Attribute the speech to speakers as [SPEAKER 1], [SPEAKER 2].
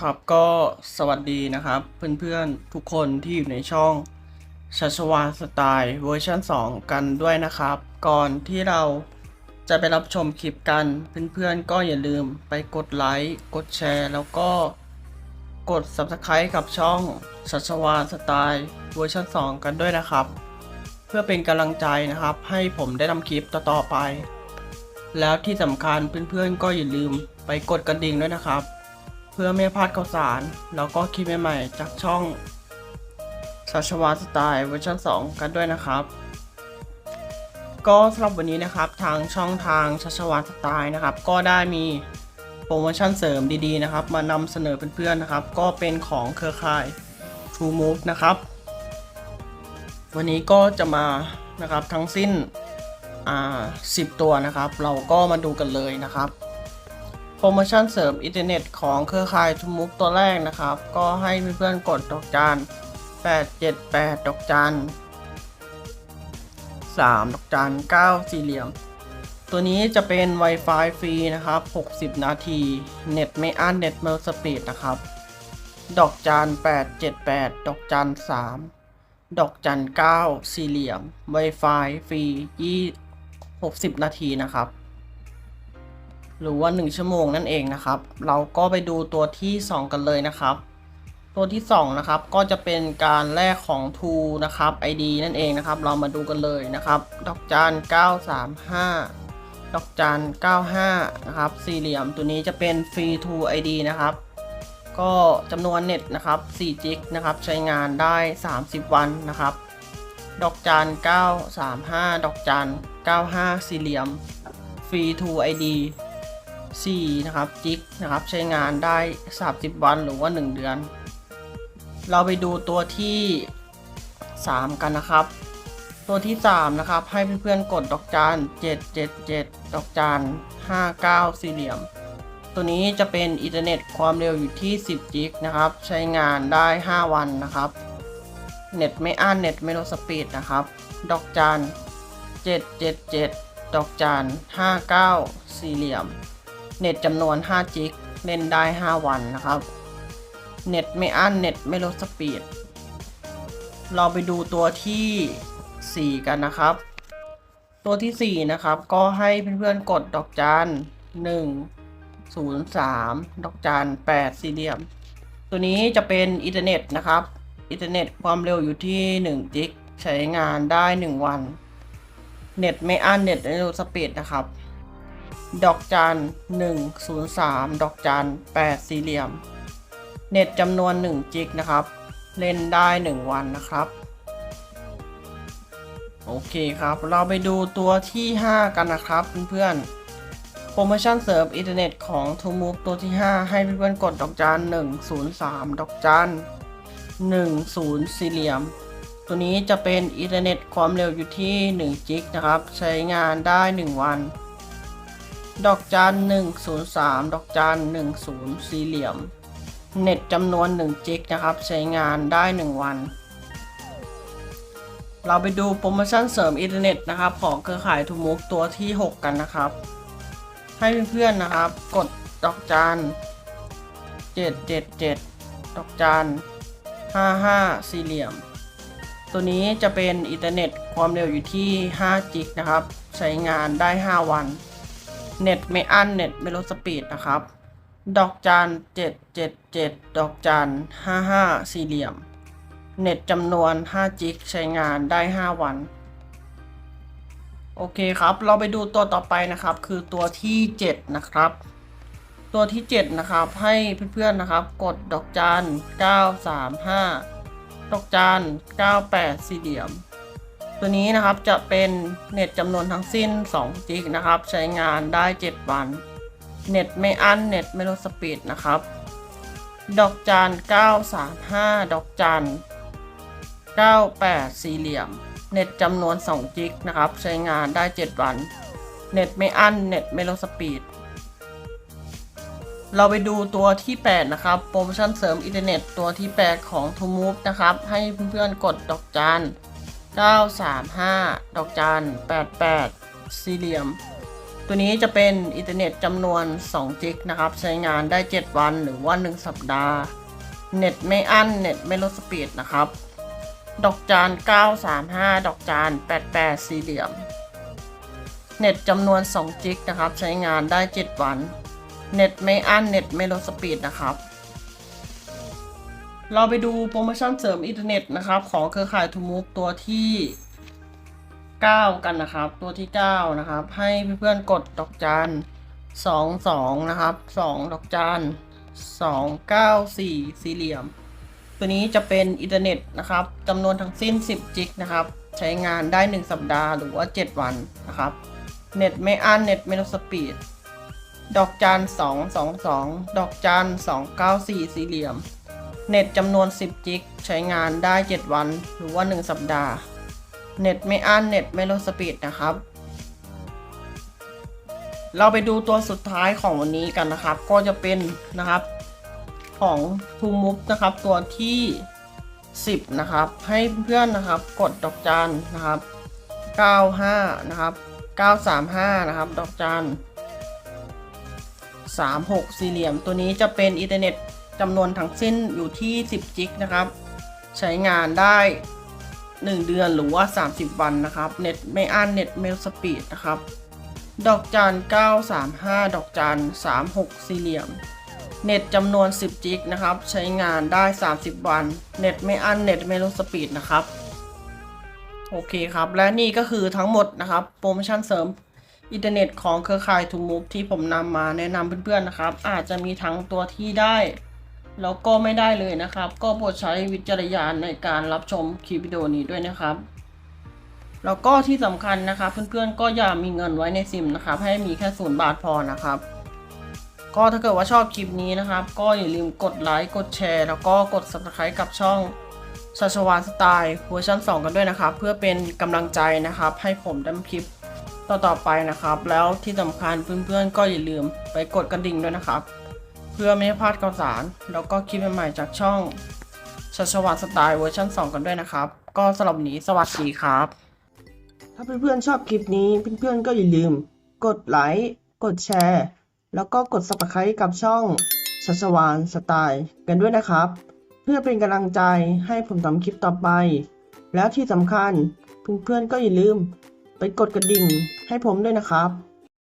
[SPEAKER 1] ครับก็สวัสดีนะครับเพื่อนๆทุกคนที่อยู่ในช่องชัชวาสไตล์เวอร์ชัน2 กันด้วยนะครับ ก่อนที่เราจะไปรับชมคลิปกันเพื่อนๆก็อย่าลืมไปกดไลค์กดแชร์ แล้วก็กด Subscribe กับช่องชัชวาสไตล์เวอร์ชัน2 กันด้วยนะครับ เพื่อเป็นกำลังใจนะครับ ให้ผมได้ทำคลิปต่อๆไป แล้วที่สำคัญเพื่อนๆก็อย่าลืมไปกดกระดิ่งด้วยนะครับ พื่อไม่พลาดข่าวสาร แล้วก็คลิปใหม่ๆ จากช่องชัชวาสไตล์เวอร์ชัน2 กันด้วยนะครับ ก็สำหรับวันนี้นะครับทางช่องทางชัชวาสไตล์นะครับ ก็ได้มีโปรโมชั่นเสริมดีๆนะครับ มานำเสนอเพื่อนๆนะครับ ก็เป็นของเครือข่าย True Move นะครับ วันนี้ก็จะมานะครับทั้งสิ้นอ่า10 ตัวนะครับ เราก็มาดูกันเลยนะครับ โปรโมชั่นเสริมอินเทอร์เน็ตของเครือข่ายทุมุกตัวแรกนะครับ ก็ให้เพื่อนๆกดดอกจาน878 ดอกจัน3ดอกจัน9สี่เหลี่ยม ตัวนี้จะเป็น Wi-Fi ฟรีนะครับ 60 นาที เน็ตไม่อั้นเน็ตเมลสปีดนะครับ ดอกจัน878 ดอกจัน3ดอกจัน9สี่เหลี่ยม Wi-Fi ฟรี 20 60 นาทีนะครับ หรือว่า 1 ชั่วโมงนั่นเองนะครับ เราก็ไปดูตัวที่ 2 กันเลยนะครับ ตัวที่ 2 นะครับ ก็จะเป็นการแลกของ t o นะครับ ID นั่นเองนะครับ เรามาดูกันเลยนะครับ ดอกจาน 935 ดอกจาน 95 นะครับ สี่เหลี่ยมตัวนี้จะเป็นฟรี t o ID นะครับ ก็จำนวนเน็ตนะครับ4จิกนะครับ ใช้งานได้ 30 วันนะครับ ดอกจาน 935 ดอกจาน 95 สี่เหลี่ยมฟรี to ID 4นะครับจิกนะครับใช้งานได้ 30 วันหรือว่า 1 เดือน เราไปดูตัวที่ 3 กันนะครับ ตัวที่ 3 นะครับ ให้เพื่อนๆกดดอกจาน777 ดอกจาน59 สี่เหลี่ยม ตัวนี้จะเป็นอินเทอร์เน็ตความเร็วอยู่ที่ 10 จิกนะครับ ใช้งานได้ 5 วันนะครับเน็ตไม่อั้นเน็ตไม่ลดสปีดนะครับ ดอกจาน777 ดอกจาน59 สี่เหลี่ยม เน็ตจำนวน 5 จิก เล่นได้ 5 วันนะครับ เน็ตไม่อั้น เน็ตไม่ลดสปีด เราไปดูตัวที่ 4 กันนะครับ ตัวที่ 4 นะครับ ก็ให้เพื่อนๆกดดอกจาน1 0 3 ดอกจาน8สี่เหลี่ยม ตัวนี้จะเป็นอินเทอร์เน็ตนะครับ อินเทอร์เน็ตความเร็วอยู่ที่ 1 จิก ใช้งานได้ 1 วัน เน็ตไม่อั้น เน็ตไม่ลดสปีดนะครับ ดอกจัน103 ดอกจัน8สี่เหลี่ยม เน็ตจำนวน 1 จิกนะครับ เล่นได้ 1 วันนะครับ โอเคครับ เราไปดูตัวที่ 5 กันนะครับเพื่อนๆ โปรโมชั่นเสริมอินเทอร์เน็ตของ t o m o v e ตัวที่ 5 ให้เพื่อนๆกดดอกจัน103 ดอกจัน10สี่เหลี่ยมตัวนี้จะเป็นอินเทอร์เน็ตความเร็วอยู่ที่ 1 จิกนะครับ ใช้งานได้ 1 วัน ดอกจัน103ดอกจัน10สี่เหลี่ยม เน็ตจำนวน1จิกนะครับ ใช้งานได้1วัน เราไปดูโปรโมชั่นเสริมอินเทอร์เน็ตนะครับ ของเครือข่ายทูมุกตัวที่ 6 กันนะครับ ให้เพื่อนๆนะครับ กดดอกจัน777ดอกจัน55สี่เหลี่ยม ตัวนี้จะเป็นอินเทอร์เน็ตความเร็วอยู่ที่5จิกนะครับ ใช้งานได้ 5 วัน เน็ตไม่อั้นเน็ตไม่ลดสปีดนะครับ ดอกจัน777ดอกจัน55สี่เหลี่ยม เน็ตจำนวน 5 จิกใช้งานได้ 5 วัน โอเคครับ เราไปดูตัวต่อไปนะครับ คือตัวที่ 7 นะครับ ตัวที่ 7 นะครับ ให้เพื่อนๆนะครับ กดดอกจัน935 ดอกจัน98 สี่เหลี่ยม ตัวนี้นะครับจะเป็นเน็ตจำนวนทั้งสิ้น2จิกนะครับ ใช้งานได้ 7 วัน เน็ตไม่อั้นเน็ตไม่ลดสปีดนะครับ ดอกจาน935 ดอกจาน98 สี่เหลี่ยม เน็ตจำนวน2จิกนะครับ ใช้งานได้ 7 วัน เน็ตไม่อั้นเน็ตไม่ลดสปีด เราไปดูตัวที่ 8 นะครับโปรโมชั่นเสริมอินเทอร์เน็ตตัวที่ 8 ของ t o m o v e นะครับ ให้เพื่อนๆกดดอกจาน 935 ดอกจาน88 สี่เหลี่ยม ตัวนี้จะเป็นอินเทอร์เน็ตจำนวน 2 จิกนะครับ ใช้งานได้ 7 วันหรือว่า 1 สัปดาห์ เน็ตไม่อั้น เน็ตไม่ลดสปีดนะครับ ดอกจาน935 ดอกจาน88 สี่เหลี่ยม เน็ตจำนวน 2 จิกนะครับ ใช้งานได้ 7 วัน เน็ตไม่อั้น เน็ตไม่ลดสปีดนะครับ เราไปดูโปรโมชั่นเสริมอินเทอร์เน็ตนะครับของเครือข่ายทูมูฟตัวที่ 9 กันนะครับ ตัวที่ 9 นะครับ ให้เพื่อนๆกดดอกจาน2 2นะครับ2ดอกจาน2 9 4สี่สี่เหลี่ยม ตัวนี้จะเป็นอินเทอร์เน็ตนะครับจำนวนทั้งสิ้น 10 จิกนะครับ ใช้งานได้ 1 สัปดาห์หรือว่า 7 วันนะครับ เน็ตไม่อั้นเน็ตไม่ลดสปีด ดอกจาน2 2 2ดอกจาน2 9 4สี่เหลี่ยม เน็ตจำนวน 10 จิก ใช้งานได้ 7 วัน หรือว่า 1 สัปดาห์ เน็ตไม่อั้น เน็ตไม่ลดสปีดนะครับ เราไปดูตัวสุดท้ายของวันนี้กันนะครับ ก็จะเป็นนะครับของ t o m o v นะครับ ตัวที่ 10 นะครับ ให้เพื่อนนะครับ กดดอกจันนะครับ 95 นะครับ 935 นะครับ ดอกจัน36 สี่เหลี่ยม ตัวนี้จะเป็นอินเทอร์เน็ต จำนวนทั้งสิ้นอยู่ที่ 10 จิกนะครับ ใช้งานได้ 1 เดือนหรือว่า 30 วันนะครับ เน็ตไม่อั้นเน็ตเมลสปีดนะครับ ดอกจัน935 ดอกจัน36 สี่เหลี่ยม เน็ตจำนวน 10 จิกนะครับ ใช้งานได้ 30 วัน เน็ตไม่อั้นเน็ตไม่ลดสปีดนะครับ โอเคครับ และนี่ก็คือทั้งหมดนะครับ โปรโมชั่นเสริมอินเทอร์เน็ตของเครือข่ายทูมูฟที่ผมนำมาแนะนำเพื่อนๆนะครับ อาจจะมีทั้งตัวที่ได้ แล้วก็ไม่ได้เลยนะครับ ก็โปรดใช้วิจารณญาณในการรับชมคลิปวิดีโอนี้ด้วยนะครับ แล้วก็ที่สำคัญนะครับเพื่อนๆก็อย่ามีเงินไว้ในซิมนะครับ ให้มีแค่ศูนย์บาทพอนะครับ ก็ถ้าเกิดว่าชอบคลิปนี้นะครับ ก็อย่าลืมกดไลค์กดแชร์ แล้วก็กด subscribe กับช่องชัชวานสไตล์เวอร์ชัน2 กันด้วยนะครับ เพื่อเป็นกำลังใจนะครับ ให้ผมทำคลิปต่อๆไปนะครับ แล้วที่สำคัญเพื่อนๆก็อย่าลืมไปกดกระดิ่งด้วยนะครับ พื่อไม่ให้พลาดข่าวสาร แล้วก็คลิปใหม่ๆจากช่องชัชวานสไตล์เวอร์ชัน2 กันด้วยนะครับ ก็สำหรับนนี้สวัสดีครับ ถ้าเพื่อนๆชอบคลิปนี้เพื่อนๆก็อย่าลืม กดไลค์กดแชร์ แล้วก็กด subscribe กับช่องชัชวานสไตล์กันด้วยนะครับ เพื่อเป็นกำลังใจให้ผมทำคลิปต่อไป แล้วที่สำคัญเพื่อนๆก็อย่าลืม ไปกดกระดิ่งให้ผมด้วยนะครับ